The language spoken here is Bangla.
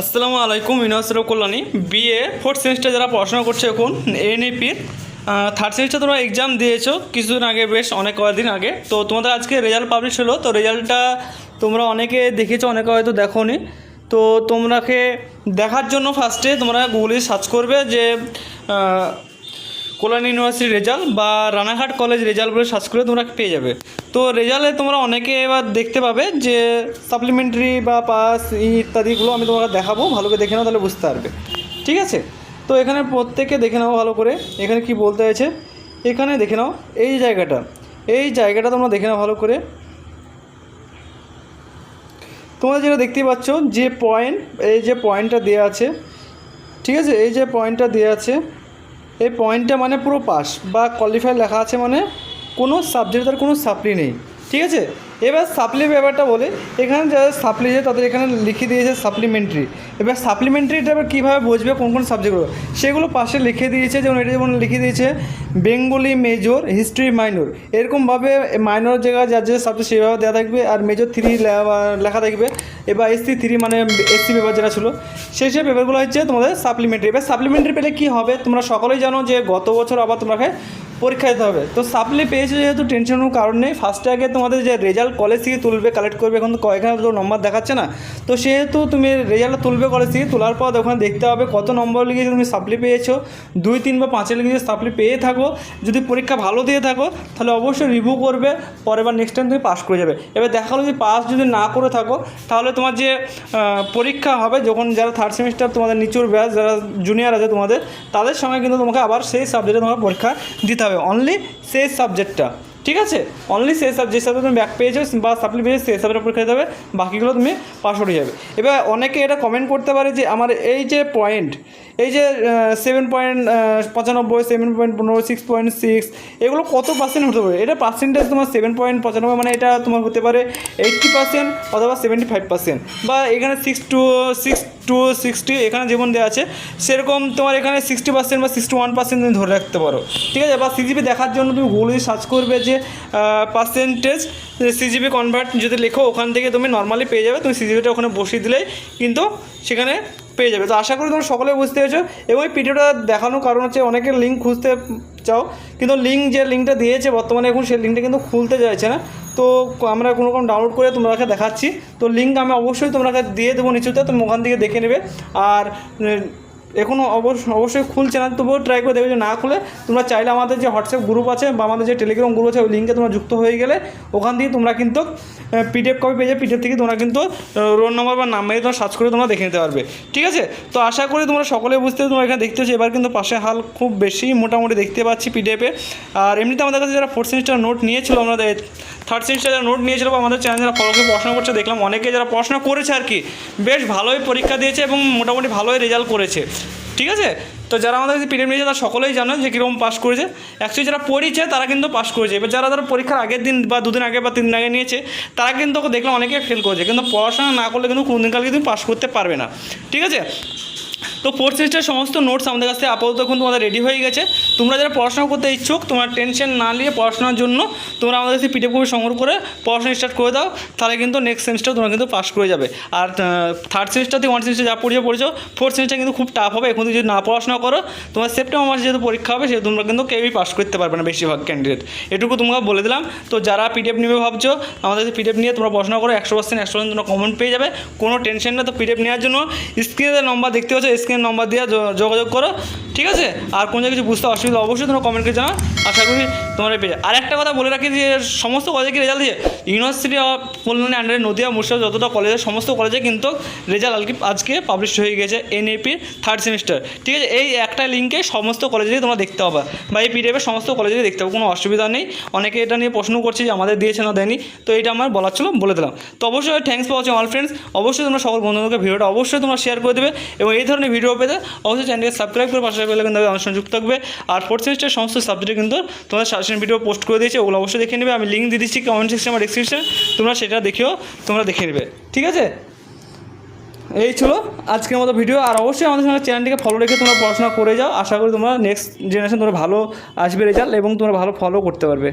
আসসালামু আলাইকুম, university of Kalyani. BA fourth semester যারা পড়াশোনা করছে এখন এনইপির থার্ড সেমিস্টার তোমরা এক্সাম দিয়েছ কিছুদিন আগে, বেশ অনেক কয়েকদিন আগে। তো তোমাদের আজকে রেজাল্ট পাবলিশ হলো, তো রেজাল্টটা তোমরা অনেকে দেখেছ, অনেকে হয়তো দেখোনি। তো তোমরাকে দেখার জন্য ফার্স্টে তোমরা গুগলে সার্চ করবে যে কল্যাণ ইউনিভার্সিটি রেজাল্ট বা রানাঘাট কলেজ রেজাল্ট বলে সার্চ করে তোমরা পেয়ে যাবে। তো রেজাল্টে তোমরা অনেকে এবার দেখতে পাবে যে সাপ্লিমেন্টারি বা পাস ইত্যাদিগুলো আমি তোমাকে দেখাবো। ভালো করে দেখে নাও, তাহলে বুঝতে পারবে। ঠিক আছে? তো এখানে প্রত্যেকে দেখে নাও ভালো করে। এখানে কি বলতে হয়েছে? এখানে দেখে নাও, এই জায়গাটা। এই জায়গাটা তোমরা দেখে নাও ভালো করে। তোমরা যেটা দেখতে পাচ্ছ, যে পয়েন্ট এই যে পয়েন্টটা দেওয়া আছে, ঠিক আছে? এই যে পয়েন্টটা দেওয়া আছে, এই পয়েন্টটা মানে পুরো পাস বা কোয়ালিফাই লেখা আছে মানে কোনো সাবজেক্টের কোনো সাপ্লি নেই, ঠিক আছে? এবার সাপ্লি ব্যাপারটা বলে, এখানে যারা সাপ্লি আছে, তাদের এখানে লিখে দিয়েছে সাপ্লিমেন্টারি এবার সাপ্লিমেন্টারিটা এবার কীভাবে বুঝবে, কোন কোন সাবজেক্টগুলো সেগুলো পাশে লিখে দিয়েছে, যেমন এটা যেমন লিখে দিয়েছে বেঙ্গলি মেজর হিস্ট্রি মাইনর এরকমভাবে মাইনর জায়গায় যার যে সাবজেক্ট সেভাবে দেওয়া থাকবে, আর মেজর থ্রি লেখা থাকবে। এবার এসসি থ্রি মানে এসসি পেপার যেটা ছিল, সেই সব পেপারগুলো হচ্ছে তোমাদের সাপ্লিমেন্টারি এবার সাপ্লিমেন্টারি পেলে কী হবে? তোমরা সকলেই জানো যে গত বছর আবার তোমাকে পরীক্ষা দিতে হবে। তো সাপ্লি পেয়েছে যেহেতু টেনশন কোনো কারণ নেই। ফার্স্টে আগে তোমাদের যে রেজাল্ট কলেজ থেকে তুলবে কালেক্ট করবে, এখন তো এখানে তো নম্বর দেখাচ্ছে না। তো সেহেতু তুমি রেজাল্ট তুলবে কলেজ থেকে, তোলার পর ওখানে দেখতে হবে কত নম্বর লিখেছে তুমি সাপ্লি পেয়েছ। দুই, তিন বা পাঁচের লিখেছে সাপ্লি পেয়ে থাকো, যদি পরীক্ষা ভালো দিয়ে থাকো, তাহলে অবশ্যই রিভিউ করবে পরের বার নেক্সট টাইম তুমি পাস করে যাবে। এবার দেখা হলো যদি পাস যদি না করে থাকো, তাহলে তোমার যে পরীক্ষা হবে যখন যারা থার্ড সেমিস্টার তোমাদের নিচুর ব্যাচ যারা জুনিয়র আছে তোমাদের, তাদের সঙ্গে কিন্তু তোমাকে আবার সেই সাবজেক্টে তোমাকে পরীক্ষা দিতে হবে। অনলি সেই সাবজেক্টটা ঠিক আছে? অনলি সেই সাবজেক্ট সাথে তুমি ব্যাক পেয়েছ, বা সাপ্লি পেয়েছ সেই সাবজেক্ট পরীক্ষা দিতে হবে, বাকিগুলো তুমি পাস হয়ে যাবে। এবার অনেকে এটা কমেন্ট করতে পারে যে, আমার এই যে পয়েন্ট এই যে সেভেন পয়েন্ট পঁচানব্বই সেভেন পয়েন্ট পনেরো সিক্স পয়েন্ট সিক্স এগুলো কত পার্সেন্ট হতে পারে? এটা পার্সেন্টেজ তোমার সেভেন পয়েন্ট পঁচানব্বই মানে এটা তোমার হতে পারে এইট্টি পার্সেন্ট অথবা সেভেন্টি ফাইভ পার্সেন্ট বা এখানে six two six two sixty এখানে যেমন দেওয়া আছে, সেরকম তোমার এখানে সিক্সটি পার্সেন্ট বা সিক্সটি ওয়ান পার্সেন্ট তুমি ধরে রাখতে পারো। ঠিক আছে? বা সিজিপি দেখার জন্য তুমি গুগলে সার্চ করবে যে পার্সেন্টেজ সিজিপি কনভার্ট যদি লেখো, ওখান থেকে তুমি নর্মালি পেয়ে যাবে। তুমি সিজিপিটা ওখানে বসিয়ে দিলেই কিন্তু সেখানে পেয়ে যাবে। তো আশা করি তোমরা সকলে বুঝতে পেরেছ। এবং এই ভিডিওটা দেখানোর কারণ হচ্ছে অনেকে লিঙ্ক খুঁজতে চাও। কিন্তু লিঙ্ক যে লিঙ্কটা দিয়েছে বর্তমানে এখন, সেই লিঙ্কটা কিন্তু খুলতে চাইছে না। তো আমরা কোনো রকম ডাউনলোড করে তোমাকে দেখাচ্ছি। তো লিঙ্ক আমি অবশ্যই তোমাকে দিয়ে দেবো নিচুতে। তুমি ওখান থেকে দেখে নেবে। আর এখনও অবশ্য অবশ্যই খুলছে না তবুও ট্রাই করে দেখবে যে না খুলে, তোমরা চাইলে আমাদের যে হোয়াটসঅ্যাপ গ্রুপ আছে বা আমাদের যে টেলিগ্রাম গ্রুপ আছে, ওই লিঙ্কে তোমরা যুক্ত হয়ে গেলে, ওখান থেকে তোমরা কিন্তু পিডিএফ কপি পেয়ে যাবে পিডিএফ থেকে তোমরা কিন্তু রোল নম্বর বা নাম মেরে তোমরা সার্চ করে তোমরা দেখে নিতে পারবে। ঠিক আছে? তো আশা করি তোমরা সকলে বুঝতে, তোমরা এখানে দেখতে পাচ্ছি, এবার কিন্তু পাশে হাল খুব বেশি মোটামুটি দেখতে পাচ্ছি পিডিএফে আর এমনিতে আমাদের কাছে যারা ফোর্থ সেমিস্টার নোট নিয়েছিল আমাদের থার্ড সেমিস্টার যারা নোট নিয়েছিল বা আমাদের চ্যানেল যারা ফলো করে পড়াশোনা করছে, দেখলাম অনেকে যারা পড়াশোনা করেছে আর কি, বেশ ভালোই পরীক্ষা দিয়েছে এবং মোটামুটি ভালোই রেজাল্ট করেছে। ঠিক আছে? তো যারা আমাদের পিডিএফ নিয়েছে, তারা সকলেই জানে যে কীরকম পাস করেছে। অ্যাকচুয়ালি যারা পড়িয়েছে, তারা কিন্তু পাস করেছে। এবার যারা ধরো পরীক্ষার আগের দিন বা দুদিন আগে বা তিন দিন আগে নিয়েছে, তারা কিন্তু দেখলাম অনেকে ফেল করেছে। কিন্তু পড়াশোনা না করলে কিন্তু কোনদিন কালকে তুমি পাস করতে পারবে না। ঠিক আছে? তো ফোর্থ সেমিস্টার সমস্ত নোটস আমাদের কাছে আপাতত এখন তোমাদের রেডি হয়ে গেছে। তোমরা যারা পড়াশোনা করতে ইচ্ছুক, তোমার টেনশন না নিয়ে পড়াশোনার জন্য তোমরা আমাদের কাছে পিডিএফ কপি সংগ্রহ করে পড়াশোনা স্টার্ট করে দাও, তাহলে কিন্তু নেক্সট সেমিস্টার তোমরা কিন্তু পাস করে যাবে। আর থার্ড সেমিস্টার থেকে ওয়ান সেমিস্টার যা পড়িয়ে পড়েছো ফোর্থ সেমিস্টার কিন্তু খুব টাফ হবে। এখন যদি না পড়াশোনা করো, তোমার সেপ্টেম্বর মাসে যেহেতু পরীক্ষা হবে, সেহেতু তোমরা কিন্তু কেউই পাস করতে পারবে না বেশিরভাগ ক্যান্ডিডেট এটুকু তোমাকে বলে দিলাম। তো যারা পিডিএফ নিবে ভাবছ, আমাদের পিডিএফ নিয়ে তোমরা পড়াশোনা করো, একশো পার্সেন্ট একশো পার্সেন্ট তোমরা কমেন্ট পেয়ে যাবে। কোনো টেনশন না তো পিডিএফ নেওয়ার জন্য স্ক্রিনে নম্বর দেখতে পাচ্ছ স্ক্রিনের নম্বর দিয়ে যোগাযোগ করো। ঠিক আছে? আর কোনো কিছু বুঝতে অসুবিধা অবশ্যই তোমরা কমেন্ট করে জানাও। আশা করি তোমরা পেয়ে। আর একটা কথা বলে রাখি যে, সমস্ত কলেজে রেজাল্ট দিয়ে ইউনিভার্সিটি অফ কল্যাণী আন্ডারে নদিয়া, মুর্শিদাবাদ যতটা কলেজের সমস্ত কলেজে কিন্তু রেজাল্ট আজকে পাবলিশ হয়ে গেছে এনএপির থার্ড সেমিস্টার ঠিক আছে? এই একটা লিঙ্কে সমস্ত কলেজেই তোমরা দেখতে হবে বা এই পিডিএফের সমস্ত কলেজেই দেখতে হবে কোনো অসুবিধা নেই। অনেকে এটা নিয়ে প্রশ্ন করছে যে আমাদের দিয়েছে না, দেয়নি। তো এটা আমার বলার ছিল, বলে দিলাম। তো অবশ্যই thanks for watching all friends অবশ্যই তোমরা সকল বন্ধুদেরকে ভিডিওটা অবশ্যই তোমরা শেয়ার করে দেবে। এবং এই ধরনের ভিডিও পেতে অবশ্যই চ্যানেলকে সাবস্ক্রাইব করে পাশে পেলে কিন্তু সঙ্গে যুক্ত থাকবে। আর ফোর্থ সেমিস্টার সমস্ত সাবজেক্টে কিন্তু তোমাদের সাজেশন ভিডিও পোস্ট করে দিয়েছে, ওগুলো অবশ্যই দেখে নেবে। আমি লিঙ্ক দিয়ে দিচ্ছি কমেন্ট সেকশন আমার ডিসক্রিপশন তোমরা সেটা দেখেও তোমরা দেখে নেবে। ঠিক আছে? এই ছিল আজকের মতো ভিডিও আর অবশ্যই আমাদের সঙ্গে চ্যানেলটিকে ফলো রেখে তোমরা পড়াশোনা করে যাও। আশা করি তোমরা নেক্সট জেনারেশন তোমরা ভালো আসবে রেজাল্ট এবং তোমরা ভালো ফলো করতে পারবে।